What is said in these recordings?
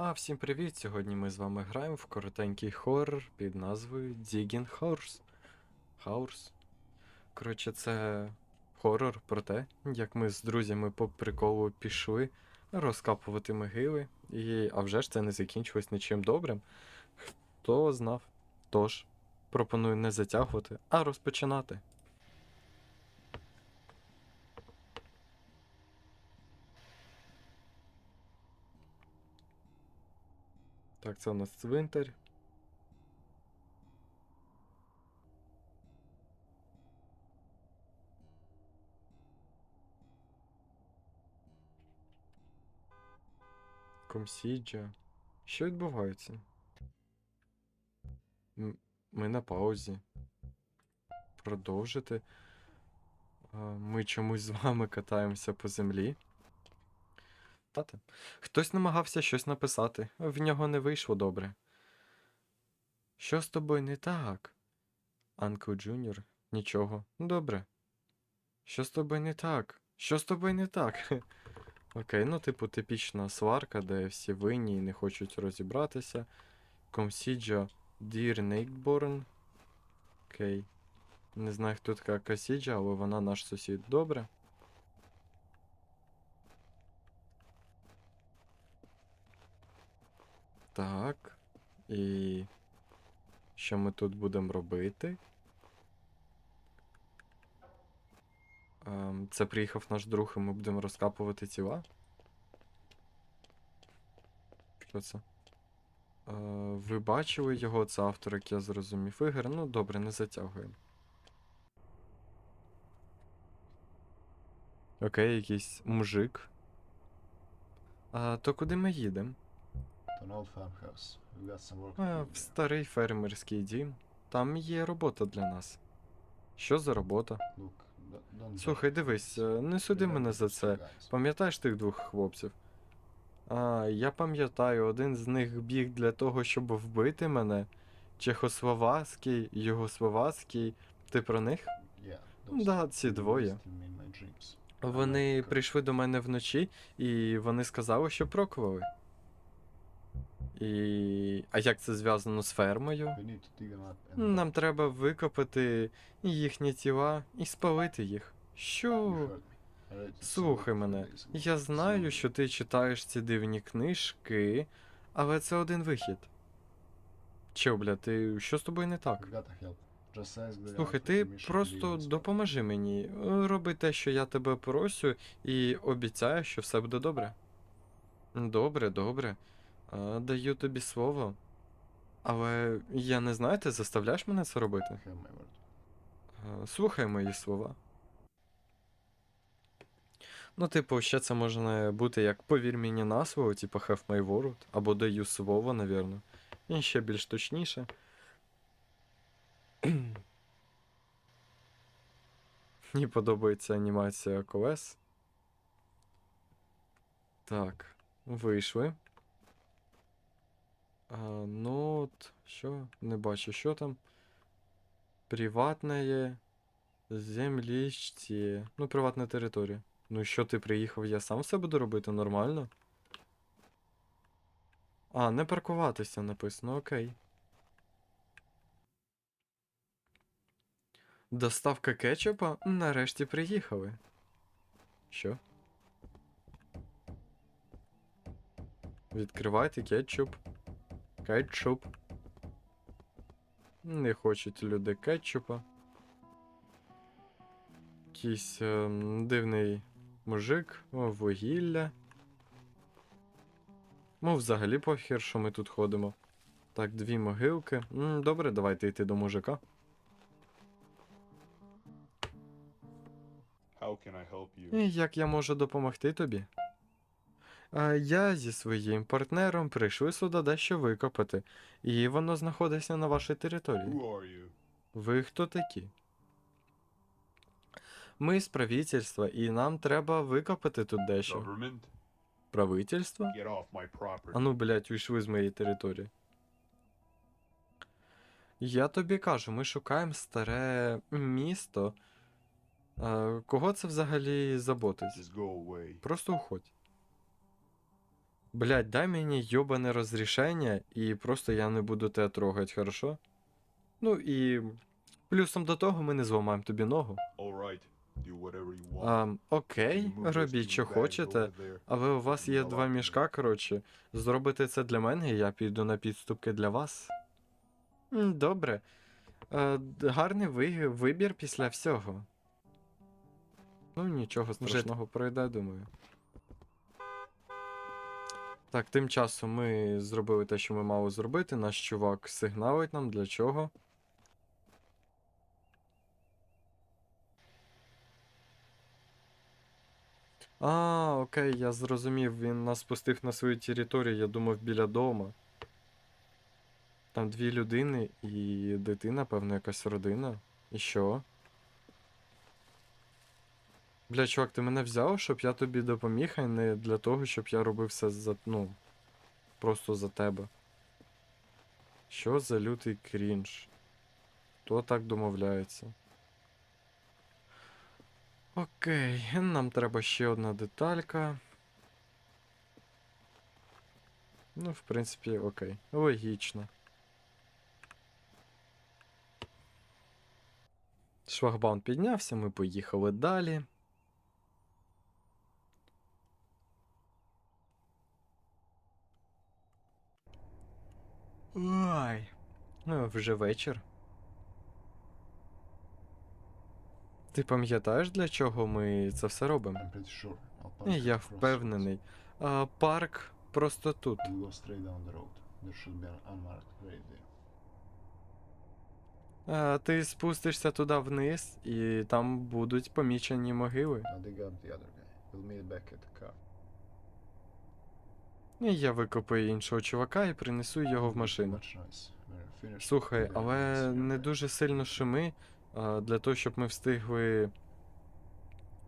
А всім привіт! Сьогодні ми з вами граємо в коротенький хоррор під назвою Digging Horse. House. Коротше, це хоррор про те, як ми з друзями по приколу пішли розкапувати могили, і а вже ж це не закінчилось нічим добрим. Хто знав? Тож, пропоную не затягувати, а розпочинати. Так, це у нас цвинтар. Комсіджа. Що відбувається? Ми на паузі. Продовжити. Ми чомусь з вами катаємося по землі. Тате. Хтось намагався щось написати, в нього не вийшло добре. Що з тобою не так? Анкл Джуніор, нічого. Добре. Що з тобою не так? Що з тобою не так? Окей, ну, типу, типічна сварка, де всі винні і не хочуть розібратися. Комсіджа Дір Нейкборн. Окей. Не знаю, хто така Касіджа, але вона наш сусід. Добре. Так. І що ми тут будемо робити? Ем, це приїхав наш друг, і ми будемо розкапувати тіла. Що це? Е, ви бачили його, це автор, як я зрозумів ігор. Ну, добре, не затягуємо. Окей, якийсь мужик. А, то куди ми їдемо? To an old farmhouse. We got some work to в старий фермерський дім. Там є робота для нас. Що за робота? Look, don't Слухай, дивись, е, не суди We мене за це. guys. Пам'ятаєш тих двох хлопців? А, я пам'ятаю, один з них біг для того, щоб вбити мене. Чехословацький, Югословацький. Ти про них? Yeah, those Да, ці двоє. visited in my dreams. Вони прийшли до мене вночі, і вони сказали, що прокували. І. А як це зв'язано з фермою? Нам треба викопати їхні тіла і спалити їх. Що? Слухай мене, я знаю, що ти читаєш ці дивні книжки, але це один вихід. Чо, бля, ти що з тобою не так? Слухай, ти просто допоможи мені. Роби те, що я тебе просю, і обіцяю, що все буде добре. Добре, добре. А, Даю тобі слово. Але я не знаю, ти заставляєш мене це робити? Word. Е, Слухай мої слова. Ну, типу, ще це може бути як повір мені на слово, типу have my word, або даю слово, навірно. І ще більш точніше. Мені подобається анімація колес. Так, вийшли. А, ну що? Не бачу, що там. Приватне земліще. Ну, приватна територія. Ну, що ти приїхав, я сам все буду робити нормально. А, не паркуватися написано, окей. Доставка кетчупа нарешті приїхали. Що? Відкривайте кетчуп. Кетчуп. Не хочуть люди кетчупа. Якийсь ем, дивний мужик, о, вугілля. Ну, взагалі похер, що ми тут ходимо. Так, дві могилки. М, добре, давайте йти до мужика. How can I help you? І як я можу допомогти тобі? А я зі своїм партнером прийшли сюди дещо викопати, і воно знаходиться на вашій території. Ви хто такі? Ми з правительства, і нам треба викопати тут дещо. Правительство? А ну, блядь, уйшли з моєї території. Я тобі кажу, ми шукаємо старе місто. А, кого це взагалі заботить? Просто уходь. Блядь, дай мені йобане розрішення, і просто я не буду тебе трогати, хорошо? Ну і плюсом до того ми не зламаємо тобі ногу. А, окей, робіть, що хочете, але у вас є два мішка, коротше. Зробите це для мене, і я піду на підступки для вас. Добре. Е, гарний ви- вибір після всього. Ну, нічого страшного пройде, думаю. Так, тим часом ми зробили те, що ми мали зробити. Наш чувак сигналить нам для чого. А, окей, я зрозумів, він нас пустив на свою територію, я думав біля дома. Там дві людини і дитина, певно, якась родина. І що? Бля, чувак, ти мене взяв, щоб я тобі допоміг, а не для того, щоб я робив все за. ну. Просто за тебе. Що за лютий крінж? Хто так домовляється? Окей, нам треба ще одна деталька. Ну, в принципі, окей. Логічно. Шлагбаум піднявся, ми поїхали далі. Ой. Ну, вже вечір. Ти пам'ятаєш, для чого ми це все робимо? Я впевнений. А, парк просто тут. А, ти спустишся туди вниз, і там будуть помічені могили. We'll meet back at the car. Я викопаю іншого чувака і принесу його в машину. Слухай, але не дуже сильно шими, а, для того, щоб ми встигли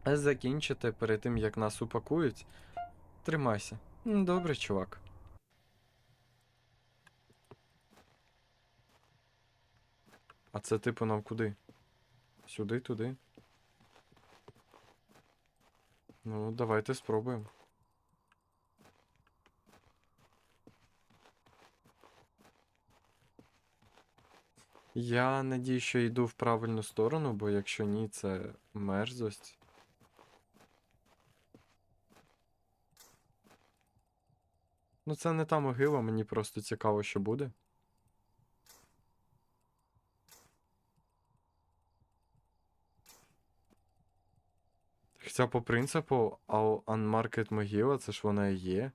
закінчити перед тим, як нас упакують. Тримайся. Добре, чувак. А це типу нам куди? Сюди, туди. Ну, давайте спробуємо. Я надію, що йду в правильну сторону, бо якщо ні, це мерзость. Ну, це не та могила, мені просто цікаво, що буде. Хоча по принципу, Au- Unmarked могила, це ж вона і є.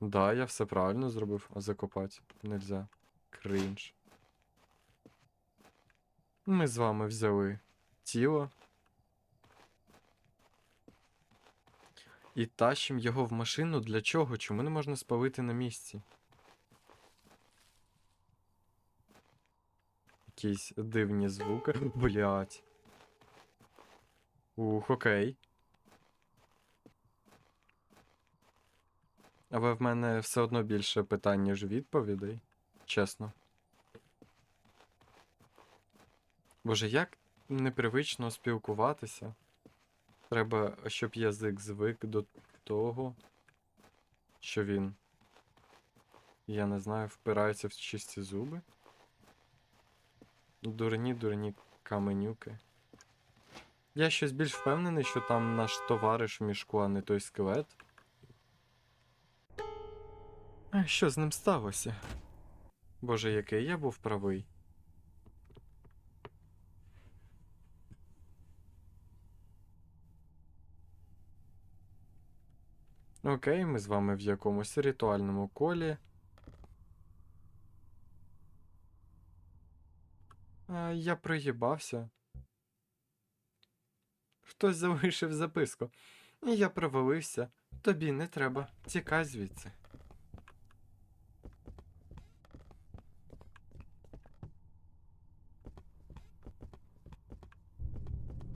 Да, я все правильно зробив, а закопати нельзя. Кринж. Ми з вами взяли тіло. І тащимо його в машину для чого? Чому не можна спалити на місці? Якісь дивні звуки. Блять. Ух, окей. Але в мене все одно більше питань, ніж відповідей. Чесно. Боже, як непривично спілкуватися. Треба, щоб язик звик до того, що він. Я не знаю, впирається в чисті зуби. Дурні, дурні каменюки. Я щось більш впевнений, що там наш товариш в мішку, а не той скелет. Що з ним сталося? Боже, який я був правий. Окей, ми з вами в якомусь ритуальному колі. А, я проїбався. Хтось залишив записку. Я провалився. Тобі не треба. Тікай звідси.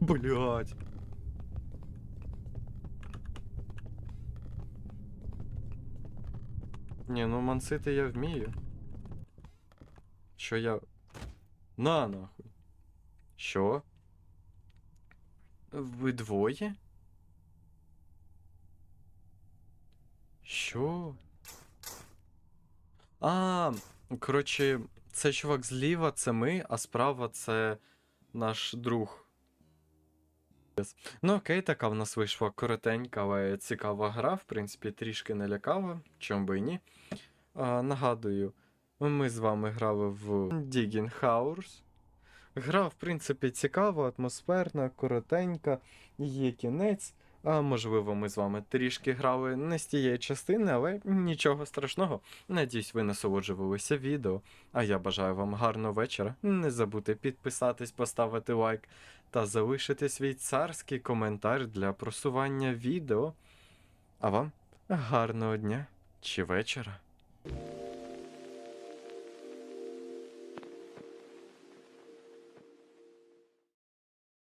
Блять. Ні, ну мансити я вмію. Що я. На нахуй. Що? Ви двоє? Що? А, коротше, цей чувак зліва це ми, а справа це наш друг. Ну окей, така в нас вийшла коротенька, але цікава гра, в принципі, трішки не лякава, чом би і ні. А, нагадую, ми з вами грали в Digging Hours. Гра, в принципі, цікава, атмосферна, коротенька, є кінець. Можливо, ми з вами трішки грали не з тієї частини, але нічого страшного. Надіюсь, ви насолоджувалися відео. А я бажаю вам гарного вечора. Не забудьте підписатись, поставити лайк та залишити свій царський коментар для просування відео. А вам гарного дня чи вечора.